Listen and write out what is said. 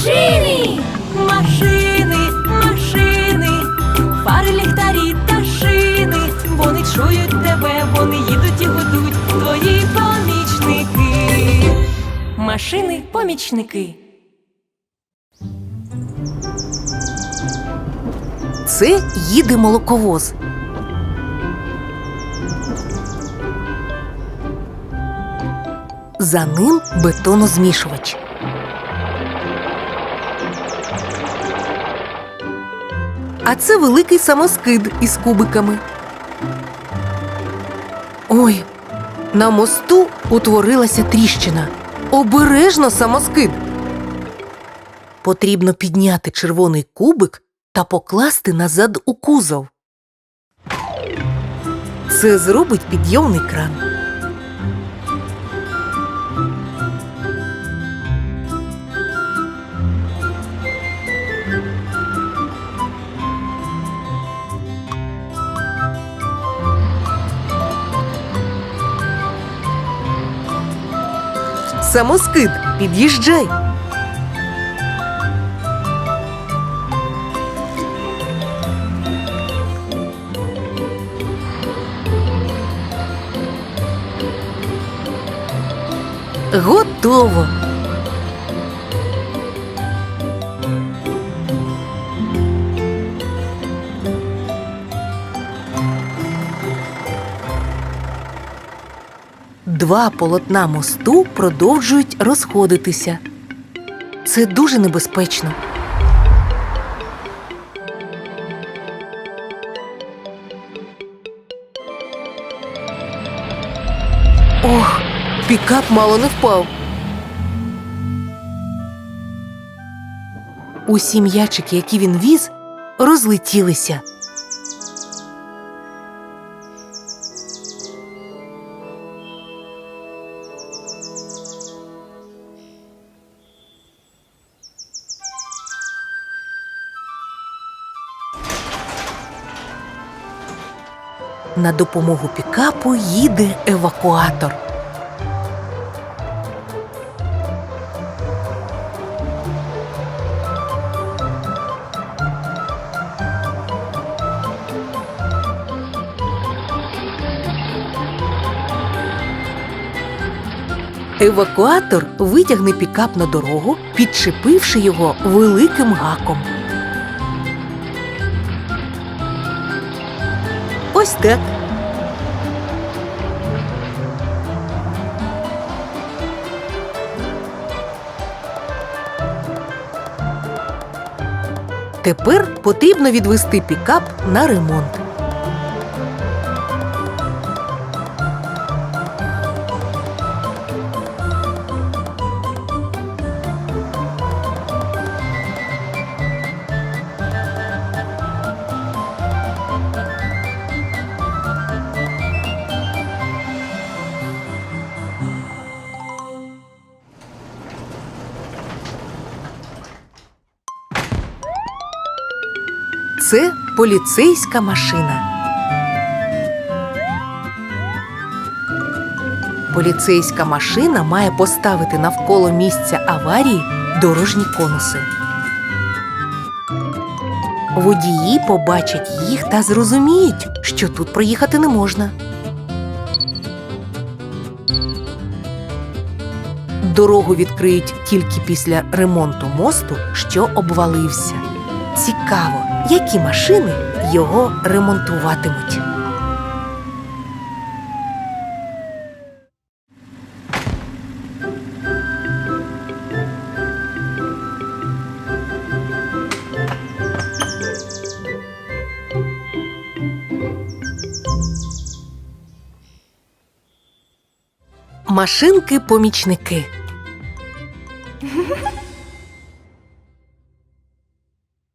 Машини! Машини, машини, фари, ліхтарі та шини. Вони чують тебе, вони їдуть і гудуть, твої помічники. Машини, помічники. Це їде молоковоз. За ним бетонозмішувач. А це великий самоскид із кубиками. Ой, на мосту утворилася тріщина. Обережно самоскид. Потрібно підняти червоний кубик та покласти назад у кузов. Це зробить підйомний кран. Самоскид, під'їжджай. Готово. Два полотна мосту продовжують розходитися. Це дуже небезпечно. Ох, пікап мало не впав. Усі м'ячики, які він віз, розлетілися. На допомогу пікапу їде евакуатор. Евакуатор витягне пікап на дорогу, підчепивши його великим гаком. Ось так. Тепер потрібно відвести пікап на ремонт. Це поліцейська машина. Поліцейська машина має поставити навколо місця аварії дорожні конуси. Водії побачать їх та зрозуміють, що тут проїхати не можна. Дорогу відкриють тільки після ремонту мосту, що обвалився. Цікаво, які машини його ремонтуватимуть. Машинки-помічники